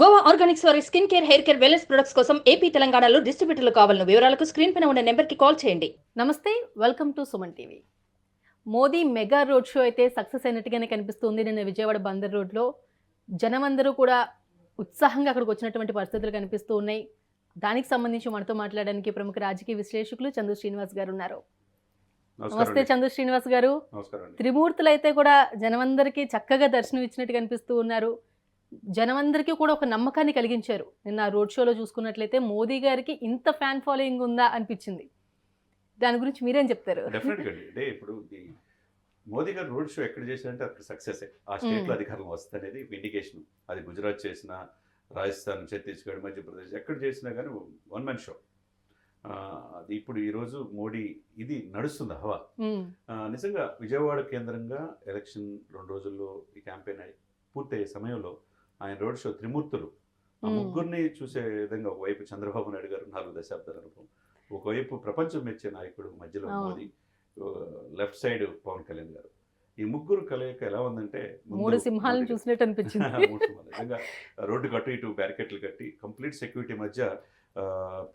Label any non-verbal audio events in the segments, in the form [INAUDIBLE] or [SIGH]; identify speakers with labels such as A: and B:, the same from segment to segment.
A: Goa organics వారి skin care hair care wellness products కోసం AP తెలంగాణలో డిస్ట్రిబ్యూటర్లు కావాలను వివరాలకు స్క్రీన్ పైన ఉన్న నెంబర్కి కాల్ చేయండి.
B: నమస్తే welcome to Suman TV. Modi mega road show అయితే సక్సెస్ అయినట్టుగానే కనిపిస్తుంది. నిన్న విజయవాడ బందర్ రోడ్లో జనమందరూ కూడా ఉత్సాహంగా అక్కడికి వచ్చినటువంటి పరిస్థితులు కనిపిస్తూ ఉన్నాయి. దానికి సంబంధించి మనతో మాట్లాడడానికి ప్రముఖ రాజకీయ విశ్లేషకులు చందు శ్రీనివాస్ గారు ఉన్నారు.
C: నమస్కారం
B: నమస్తే. చందు శ్రీనివాస్ గారు. త్రిమూర్తులు అయితే కూడా జనమందరికీ చక్కగా దర్శనం ఇచ్చినట్టు కనిపిస్తూ ఉన్నారు. జనమందరికీ కూడా ఒక నమ్మకాన్ని కలిగించారు. నిన్న ఆ రోడ్ షోలో చూసుకున్నట్లయితే మోదీ గారికి ఇంత ఫ్యాన్ ఫాలోయింగ్ ఉందా అనిపించింది. దాని గురించి మీరేం చెప్తారు.
C: అంటే ఇప్పుడు మోదీ గారు రోడ్ షో ఎక్కడ చేశారంటే అక్కడ సక్సెస్ ఆ స్టేట్లో
B: మ్మ్.
C: అధికారం వస్తుంది అనేది ఇండికేషన్ అది గుజరాత్ చేసిన రాజస్థాన్ ఛత్తీస్గఢ్ మధ్యప్రదేశ్ ఎక్కడ చేసినా కానీ వన్ మ్యాన్ షో అది ఇప్పుడు ఈరోజు మోడీ ఇది నడుస్తుంది హవా. నిజంగా విజయవాడ కేంద్రంగా ఎలక్షన్ రెండు రోజుల్లో ఈ క్యాంపెయిన్ అయి పూర్తయ్యే సమయంలో ఆయన రోడ్ షో త్రిమూర్తులు. ఆ. ముగ్గురిని చూసే విధంగా ఒకవైపు చంద్రబాబు నాయుడు గారు నాలుగు దశాబ్దాల అనుభవం. ఒకవైపు ప్రపంచం మెచ్చే నాయకుడు మధ్యలో. మోదీ లెఫ్ట్ సైడ్ పవన్ కళ్యాణ్ గారు. ఈ ముగ్గురు కలయిక ఎలా ఉందంటే
B: మూడు సింహాలను చూసినట్టు అనిపించింది. [LAUGHS]
C: నిజంగా రోడ్డు కట్టు ఇటు బ్యారికేట్లు కట్టి కంప్లీట్ సెక్యూరిటీ మధ్య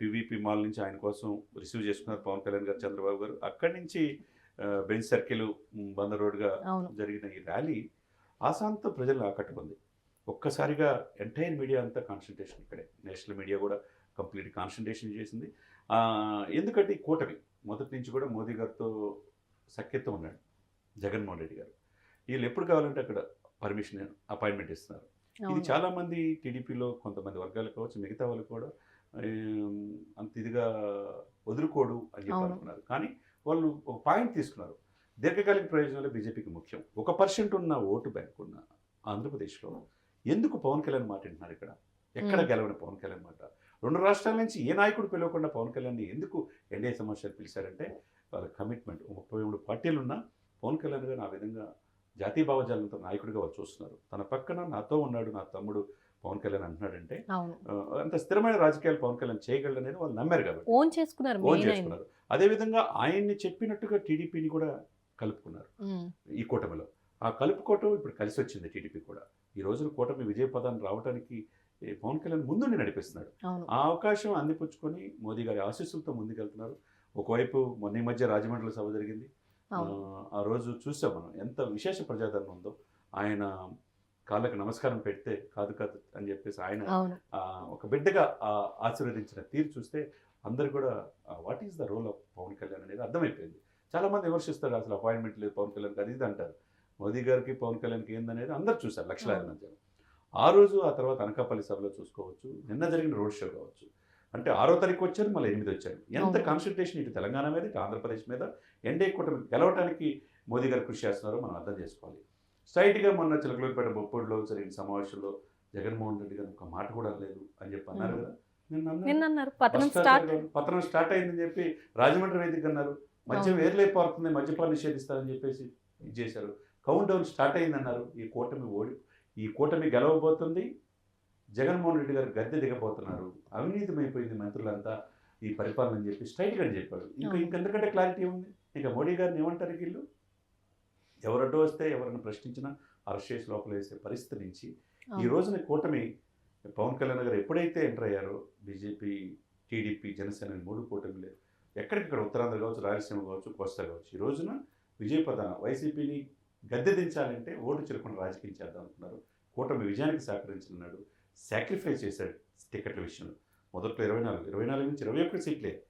C: పివిపి మాల్ నుంచి ఆయన కోసం రిసీవ్ చేసుకున్నారు పవన్ కళ్యాణ్ గారు చంద్రబాబు గారు. అక్కడి నుంచి బెంచ్ సర్కిల్ బందర్ రోడ్గా జరిగిన ఈ ర్యాలీ ఆశాంత ప్రజలను ఆకట్టుకుంది. ఒక్కసారిగా ఎంటైర్ మీడియా అంతా కాన్సన్ట్రేషన్ ఇక్కడే. నేషనల్ మీడియా కూడా కంప్లీట్ కాన్సన్ట్రేషన్ చేసింది. ఎందుకంటే ఈ కూటమి మొదటి నుంచి కూడా మోదీ గారితో సఖ్యత ఉన్నాడు జగన్మోహన్ రెడ్డి గారు. వీళ్ళు ఎప్పుడు కావాలంటే అక్కడ పర్మిషన్ అపాయింట్మెంట్ ఇస్తున్నారు. ఇది
B: అవును.
C: చాలా మంది టీడీపీలో కొంతమంది వర్గాలు కావచ్చు మిగతా వాళ్ళు కూడా అంత ఇదిగా వదులుకోడు అని చెప్పి. అనుకున్నారు. కానీ వాళ్ళు ఒక పాయింట్ తీసుకున్నారు. దీర్ఘకాలిక ప్రయోజనాలు బీజేపీకి ముఖ్యం. ఒక పర్సెంట్ ఉన్న ఓటు బ్యాంక్ ఉన్న ఆంధ్రప్రదేశ్లో ఎందుకు పవన్ కళ్యాణ్ మాట వింటున్నారు ఇక్కడ? ఎక్కడ. గెలవని పవన్ కళ్యాణ్ మాట? రెండు రాష్ట్రాల నుంచి ఏ నాయకుడు పిలవకుండా పవన్ కళ్యాణ్ని ఎందుకు ఎన్డీఏ సమావేశాలు పిలిచారంటే వాళ్ళ కమిట్మెంట్ ముప్పై మూడు పార్టీలు ఉన్న పవన్ కళ్యాణ్ గారు ఆ విధంగా జాతీయ భావజాలంతో నాయకుడిగా వాళ్ళు చూస్తున్నారు. తన పక్కన నాతో ఉన్నాడు నా తమ్ముడు పవన్ కళ్యాణ్ అంటున్నాడంటే అంత స్థిరమైన రాజకీయాలు పవన్ కళ్యాణ్ చేయగలడు అనేది వాళ్ళు నమ్మారు కాబట్టి.
B: ఓన్ చేసుకున్నారు
C: ఓన్ చేసుకున్నారు. అదేవిధంగా ఆయన్ని చెప్పినట్టుగా టీడీపీని కూడా కలుపుకున్నారు ఈ కూటమిలో. ఆ కలుపుకోవటం ఇప్పుడు కలిసి వచ్చింది టీడీపీ కూడా. ఈ రోజున కూటమి విజయ పదాన్ని రావడానికి పవన్ కళ్యాణ్ ముందుండి నడిపిస్తున్నాడు. ఆ అవకాశం అందిపుచ్చుకొని మోదీ గారి ఆశీస్సులతో ముందుకెళ్తున్నారు. ఒకవైపు మొన్న ఈ మధ్య రాజమండ్రిలో సభ జరిగింది. ఆ, రోజు చూసాం మనం ఎంత విశేష ప్రజాదరణ ఉందో. ఆయన కాళ్ళకి నమస్కారం పెడితే కాదు కాదు అని చెప్పేసి ఆయన ఒక బిడ్డగా ఆ, ఆశీర్వదించిన తీరు చూస్తే అందరు కూడా what is the role of Pawan Kalyan అనేది అర్థమైపోయింది. చాలా మంది విమర్శిస్తారు అసలు అపాయింట్మెంట్ లేదు పవన్ కళ్యాణ్ అది ఇది అంటారు మోదీ గారికి పవన్ కళ్యాణ్కి ఏందనేది అందరు చూశారు లక్షలాది మంది ఆ రోజు ఆ తర్వాత అనకాపల్లి సభలో చూసుకోవచ్చు నిన్న జరిగిన రోడ్ షో కావచ్చు. అంటే ఆరో తారీఖు వచ్చారు మళ్ళీ ఎనిమిది వచ్చారు. ఎంత. కాన్సన్ట్రేషన్ ఇటు తెలంగాణ మీద ఇటు ఆంధ్రప్రదేశ్ మీద ఎన్డీఏ కూటమి గెలవడానికి మోదీ గారు కృషి చేస్తున్నారో మనం అర్థం చేసుకోవాలి. స్ట్రైట్గా మొన్న చిలకలూరుపేట బొప్పూడిలో జరిగిన సమావేశంలో జగన్మోహన్ రెడ్డి గారు ఒక మాట కూడా లేదు అని చెప్పి అన్నారు. కదా.
B: పతనం స్టార్ట్
C: అయిందని చెప్పి రాజమండ్రి వేదిక అన్నారు. మద్యం. వేర్లేపారుతుంది మద్యపాన్ని నిషేధిస్తారని చెప్పేసి ఇది చేశారు. కౌంట్ డౌన్ స్టార్ట్ అయిందన్నారు. ఈ కూటమి ఓడి ఈ కూటమి గెలవబోతుంది. జగన్మోహన్ రెడ్డి గారు గద్దె దిగబోతున్నారు. అవినీతిమైపోయింది మంత్రులంతా ఈ పరిపాలన అని చెప్పి స్ట్రైట్గా చెప్పాడు. ఇంకా
B: అవును.
C: ఇంకెంతకంటే క్లారిటీ ఉంది? ఇంకా మోడీ గారిని ఏమంటారు వీళ్ళు? ఎవరడ్డో వస్తే ఎవరైనా ప్రశ్నించినా అరెస్ట్ చేసి లోపల వేసే పరిస్థితి నుంచి ఈ. రోజున కూటమి పవన్ కళ్యాణ్ గారు ఎప్పుడైతే ఎంటర్ అయ్యారో బీజేపీ టీడీపీ జనసేన మూడు కూటమిలే ఎక్కడికక్కడ ఉత్తరాంధ్ర కావచ్చు రాయలసీమ కావచ్చు కోస్తా కావచ్చు ఈ రోజున విజయ పదాన వైసీపీని గద్దె దించాలంటే ఓటు చిరకుండా రాజకీయం చేద్దాం అనుకున్నారు. కూటమి విజయానికి సహకరించనున్నాడు సాక్రిఫైస్ చేశాడు టికెట్ల విషయంలో. మొదట్లో ఇరవై నాలుగు ఇరవై నాలుగు నుంచి ఇరవై ఒక్కటి సీట్లే.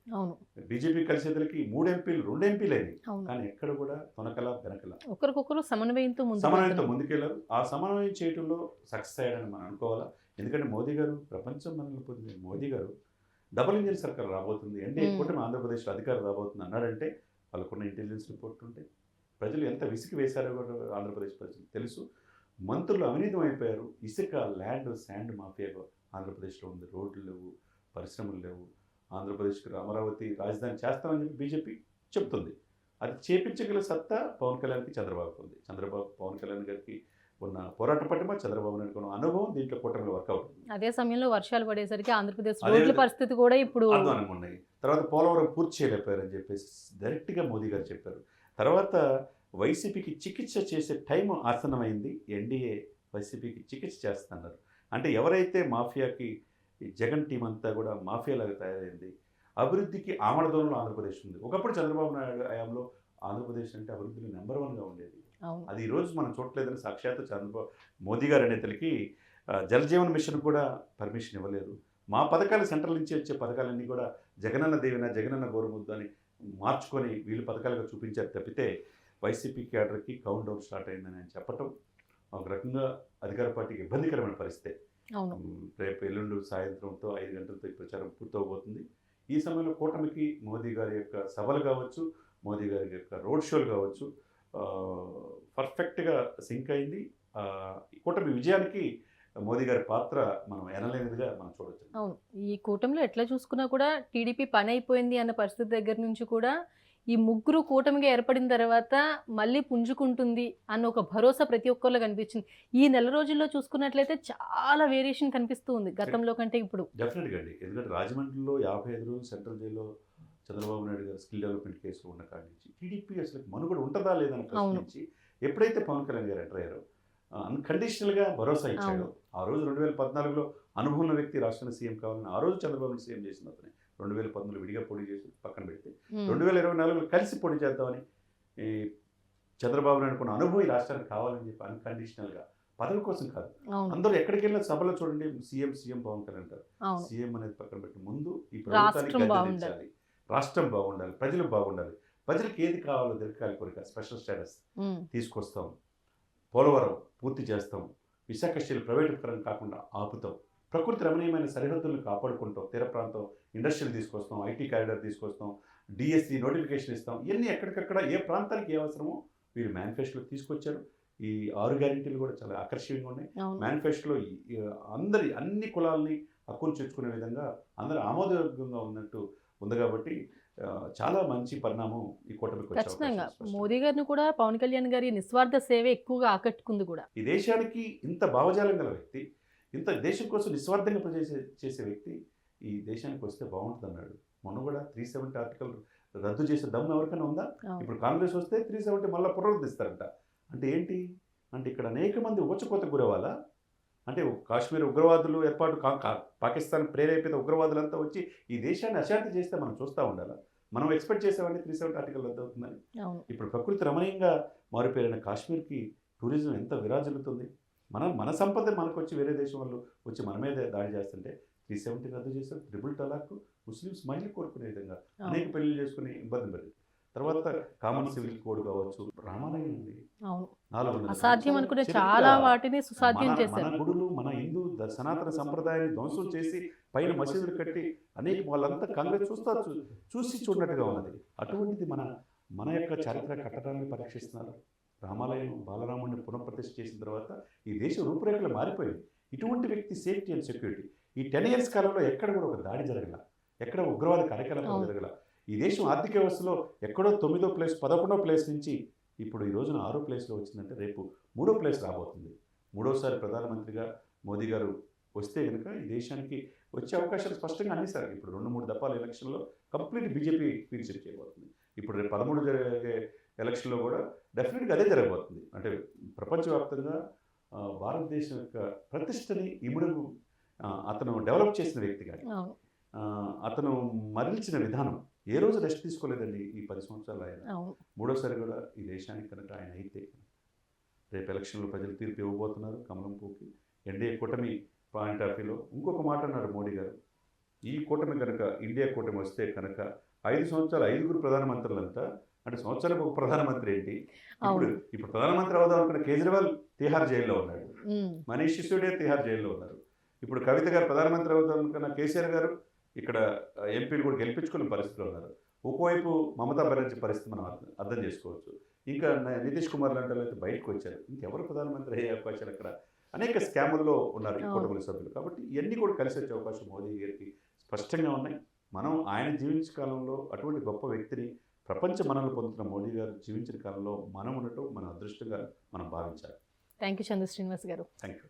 C: బీజేపీ కలిసేదలకి మూడు ఎంపీలు రెండు ఎంపీలు అయినాయి కానీ ఎక్కడ కూడా తొనకల వెనకల.
B: ఒకరికొకరు సమన్వయంతో
C: సమన్వయంతో. ముందుకెళ్ళారు. ఆ సమన్వయం చేయడంలో సక్సెస్ అయ్యాడని మనం అనుకోవాలా? ఎందుకంటే మోదీ గారు ప్రపంచం మనల్ని పొందిన మోదీ గారు డబుల్ ఇంజిన్ సర్కార్ రాబోతుంది.
B: Hmm.
C: కూటమి ఆంధ్రప్రదేశ్లో అధికారం రాబోతుంది అన్నాడంటే వాళ్ళకున్న ఇంటెలిజెన్స్ రిపోర్ట్ ఉంటే ప్రజలు ఎంత విసిగి వేశారో కూడా ఆంధ్రప్రదేశ్ ప్రజలు తెలుసు. మంత్రులు అవినీతం అయిపోయారు ఇసుక ల్యాండ్ శాండ్ మాఫియా ఆంధ్రప్రదేశ్లో ఉంది. రోడ్లు లేవు పరిశ్రమలు లేవు. ఆంధ్రప్రదేశ్కి అమరావతి రాజధాని చేస్తామని చెప్పి బీజేపీ చెప్తుంది. అది చేపించగల సత్తా పవన్ కళ్యాణ్కి చంద్రబాబుకి ఉంది. చంద్రబాబు పవన్ కళ్యాణ్ గారికి ఉన్న పోరాట పట్టిమ చంద్రబాబు నాయుడు ఉన్న అనుభవం దీంట్లో కూటమిలో వర్కౌట్
B: అదే సమయంలో వర్షాలు పడేసరికి ఆంధ్రప్రదేశ్ రోడ్ల పరిస్థితి కూడా ఇప్పుడు
C: ఉన్నాయి. తర్వాత పోలవరం పూర్తి చేయలేకపోయారని చెప్పేసి డైరెక్ట్గా మోదీ గారు చెప్పారు. తర్వాత వైసీపీకి చికిత్స చేసే టైం ఆసన్నమైంది. ఎన్డీఏ వైసీపీకి చికిత్స చేస్తున్నారు. అంటే ఎవరైతే మాఫియాకి జగన్ టీం అంతా కూడా మాఫియాలాగా తయారైంది అభివృద్ధికి ఆమడదూరంలో ఆంధ్రప్రదేశ్ ఉంది. ఒకప్పుడు చంద్రబాబు నాయుడు హయాంలో ఆంధ్రప్రదేశ్ అంటే అభివృద్ధిలో నెంబర్ వన్గా ఉండేది. అది ఈరోజు మనం చూడలేదని సాక్షాత్ చంద్రబాబు మోదీ గారు నేతలకి ఆ, జల్ జీవన్ మిషన్ కూడా పర్మిషన్ ఇవ్వలేదు. మా పథకాలు సెంట్రల్ నుంచి వచ్చే పథకాలన్నీ కూడా జగనన్న దేవిన జగనన్న గౌరవముద్దు అని మార్చుకొని వీళ్ళు పథకాలుగా చూపించారు తప్పితే వైసీపీ క్యాడర్కి కౌంట్ డౌన్ స్టార్ట్ అయిందని ఆయన చెప్పటం ఒక రకంగా అధికార పార్టీకి ఇబ్బందికరమైన పరిస్థితి. రేపు ఎల్లుండి సాయంత్రంతో ఐదు గంటలతో ఈ ప్రచారం పూర్తవబోతుంది. ఈ సమయంలో కూటమికి మోదీ గారి యొక్క సభలు కావచ్చు మోదీ గారి యొక్క రోడ్ షోలు కావచ్చు పర్ఫెక్ట్గా సింక్ అయింది. కూటమి విజయానికి మోదీ గారి పాత్ర మనం ఎనలేనిదిగా మనం చూడొచ్చు.
B: అవును. ఈ కూటమిలో ఎట్లా చూసుకున్నా కూడా టీడీపీ పని అయిపోయింది అన్న పరిస్థితి దగ్గర నుంచి కూడా ఈ ముగ్గురు కూటమిగా ఏర్పడిన తర్వాత మళ్ళీ పుంజుకుంటుంది అన్న ఒక భరోసా ప్రతి ఒక్కరిలో కనిపించింది. ఈ నెల రోజుల్లో చూసుకున్నట్లయితే చాలా వేరియేషన్ కనిపిస్తూ ఉంది గతంలో కంటే ఇప్పుడు.
C: డెఫినెట్గా అండి. ఎందుకంటే రాజమండ్రిలో యాభై ఐదు రోజులు సెంట్రల్ జైల్లో చంద్రబాబు నాయుడు గారు స్కిల్ డెవలప్మెంట్ కేసులో ఉన్న కాడి నుంచి టీడీపీ అసలు మనుగడ ఉంటుందా లేదని. ప్రశ్నించి ఎప్పుడైతే పవన్ కళ్యాణ్ గారు ఎంటర్ అయ్యారో అన్కండిషనల్గా భరోసా ఇచ్చాడు. ఆ రోజు రెండు వేల పద్నాలుగులో అనుభవం ఉన్న వ్యక్తి రాష్ట్రానికి సీఎం కావాలని ఆ రోజు చంద్రబాబు సీఎం చేసిన అతనే. రెండు వేల పద్నాలుగు విడిగా పోటీ చేసి పక్కన పెడితే. రెండు వేల ఇరవై నాలుగులో కలిసి పోటీ చేద్దామని ఈ చంద్రబాబు నాయుడు అనుకున్న అనుభవం ఈ రాష్ట్రానికి కావాలని చెప్పి అన్కండిషనల్గా పదవి కోసం కాదు. అందరూ ఎక్కడికి వెళ్ళిన సభలో చూడండి సీఎం సీఎం పవన్ కళ్యాణ్ అంటారు సీఎం అనేది పక్కన పెట్టి ముందు ఈ ప్రభుత్వానికి రాష్ట్రం బాగుండాలి. ప్రజలు బాగుండాలి. ప్రజలకు ఏది కావాలో దొరకాలి కోరిక స్పెషల్ స్టేటస్ తీసుకొస్తాం. పోలవరం పూర్తి చేస్తాం. విశాఖ స్టీల్ ప్రైవేటీకరణ కాకుండా ఆపుతాం. ప్రకృతి రమణీయమైన సరిహద్దులను కాపాడుకుంటాం. తీర ప్రాంతం ఇండస్ట్రీలు తీసుకొస్తాం ఐటీ కారిడార్ తీసుకొస్తాం డిఎస్సి నోటిఫికేషన్ ఇస్తాం. ఇవన్నీ ఎక్కడికక్కడ ఏ ప్రాంతానికి ఏ అవసరమో వీరు మేనిఫెస్టోలో తీసుకొచ్చారు. ఈ ఆరు గ్యారెంటీలు కూడా చాలా ఆకర్షణీయంగా ఉన్నాయి. మేనిఫెస్టోలో అందరి అన్ని కులాలని హక్కును చేర్చుకునే విధంగా అందరూ ఆమోదయోగ్యంగా ఉన్నట్టు ఉంది కాబట్టి చాలా మంచి పరిణామం ఈ కూటమికి
B: ఖచ్చితంగా. మోదీ గారిని కూడా పవన్ కళ్యాణ్ గారి నిస్వార్థ సేవ ఎక్కువగా ఆకట్టుకుంది కూడా.
C: ఈ దేశానికి ఇంత భావజాలం గల వ్యక్తి ఇంత దేశం కోసం నిస్వార్థంగా పనిచేసే చేసే వ్యక్తి ఈ దేశానికి వస్తే బాగుంటుంది అన్నాడు మొన్న కూడా త్రీ సెవెంటీ ఆర్టికల్ రద్దు చేసే దమ్ము ఎవరికైనా ఉందా. ఇప్పుడు కాంగ్రెస్ వస్తే త్రీ సెవెంటీ మళ్ళీ పునరుద్ధరిస్తారంట అంటే ఏంటి? అంటే ఇక్కడ అనేక మంది ఊచకోతకు గురవాలా అంటే కాశ్మీర్ ఉగ్రవాదులు ఏర్పాటు కా- పాకిస్తాన్ ప్రేరేపిత ఉగ్రవాదులంతా వచ్చి ఈ దేశాన్ని అశాంతి చేస్తే మనం చూస్తూ ఉండాలా? మనం ఎక్స్పెక్ట్ చేసేవాడిని త్రీ సెవెంటీ ఆర్టికల్ రద్దు అవుతుందని. ఇప్పుడు ప్రకృతి రమణీయంగా మారిపోయిన కాశ్మీర్కి టూరిజం ఎంత విరాజిల్లుతుంది? మన మన సంపద మనకు వచ్చి వేరే దేశం వాళ్ళు వచ్చి మన మీద దాడి చేస్తుంటే త్రీ సెవెంటీ రద్దు చేశారు. ట్రిపుల్ తలాక్ ముస్లిమ్స్ మహిళ కోరుకునే విధంగా అనేక పెళ్ళి చేసుకుని ఇబ్బంది పడింది తర్వాత కామన్ సివిల్ కోడ్ కావచ్చు రామాలయం ఉంది.
B: అవును.
C: నాలుగు
B: అసాధ్యం అనుకునే. చాలా వాటిని సుసాధ్యం
C: మన-
B: చేశారు.
C: మన గుడులు మన హిందూ సనాతన సంప్రదాయాన్ని ధ్వంసం చేసి పైన మసీదులు కట్టి అనేక వాళ్ళంతా కాంగ్రెస్ చూస్తా చూ- చూసి చూడనట్టుగా ఉన్నది. అటువంటిది మన మన యొక్క చారిత్రక కట్టడాలను పరీక్షిస్తున్నారు. రామాలయం బాలరాముడిని పునఃప్రతిష్ఠ చేసిన తర్వాత ఈ దేశం రూపురేఖలు మారిపోయింది ఇటువంటి వ్యక్తి సేఫ్టీ అండ్ సెక్యూరిటీ. ఈ టెన్ ఇయర్స్ కాలంలో ఎక్కడ కూడా ఒక దాడి జరగల. ఎక్కడ ఉగ్రవాద కార్యకలాపాలు. జరగల. ఈ దేశం ఆర్థిక వ్యవస్థలో ఎక్కడో తొమ్మిదో ప్లేస్ పదకొండో ప్లేస్ నుంచి ఇప్పుడు ఈ రోజున ఆరో ప్లేస్లో వచ్చిందంటే రేపు మూడో ప్లేస్ రాబోతుంది. మూడోసారి ప్రధానమంత్రిగా మోదీ గారు వస్తే కనుక ఈ దేశానికి వచ్చే అవకాశాలు స్పష్టంగా అన్నిసారి ఇప్పుడు రెండు మూడు దఫాల ఎలక్షన్లో కంప్లీట్ బీజేపీ ఫీల్డ్ చేయబోతుంది. ఇప్పుడు రేపు పదమూడు జరిగే ఎలక్షన్లో కూడా డెఫినెట్గా అదే జరగబోతుంది. అంటే ప్రపంచవ్యాప్తంగా భారతదేశం యొక్క ప్రతిష్టని ఇముడు అతను డెవలప్ చేసిన వ్యక్తి కానీ
B: అవును.
C: ఆ, అతను మరల్చిన విధానం ఏ రోజు రెస్ట్ తీసుకోలేదండి ఈ పది సంవత్సరాలు ఆయన. మూడోసారి కూడా ఈ దేశానికి కనుక ఆయన అయితే రేపు ఎలక్షన్లో ప్రజలు తీర్పు ఇవ్వబోతున్నారు కమలం పూకి. ఎన్డీఏ కూటమి పాయింట్ ఆఫ్ వ్యూలో ఇంకొక మాట అన్నారు మోడీ గారు. ఈ కూటమి కనుక ఇండియా కూటమి వస్తే కనుక ఐదు సంవత్సరాలు ఐదుగురు ప్రధానమంత్రులంతా అంటే సంవత్సరానికి ఒక ప్రధానమంత్రి ఏంటి? ఇప్పుడు ఇప్పుడు ప్రధానమంత్రి అవుదాం అనుకున్న కేజ్రీవాల్ తిహార్ జైల్లో ఉన్నాడు. మనీష్ సిసోడియా తిహార్ జైల్లో ఉన్నారు. ఇప్పుడు కవిత గారు ప్రధానమంత్రి అవుతాం అనుకున్న కేసీఆర్ గారు ఇక్కడ ఎంపీలు కూడా గెలిపించుకునే పరిస్థితిలో ఉన్నారు. ఒకవైపు మమతా బెనర్జీ పరిస్థితి మనం అర్థం చేసుకోవచ్చు. ఇంకా నితీష్ కుమార్ లాంటి వాళ్ళు అయితే బయటకు వచ్చారు. ఇంకెవరు ప్రధానమంత్రి అయ్యే అవకాశాలు అక్కడ అనేక స్కాముల్లో ఉన్నారు. కుటుంబ సభ్యులు. కాబట్టి ఇవన్నీ కూడా కలిసి వచ్చే అవకాశం మోదీ గారికి స్పష్టంగా ఉన్నాయి. మనం ఆయన జీవించే కాలంలో అటువంటి గొప్ప వ్యక్తిని ప్రపంచ మనల్ని పొందుతున్న మోడీ గారు జీవించిన కాలంలో మనం ఉండటం మన అదృష్టంగా మనం భావించాలి.
B: థ్యాంక్ యూ చంద్ర శ్రీనివాస్ గారు.
C: Thank you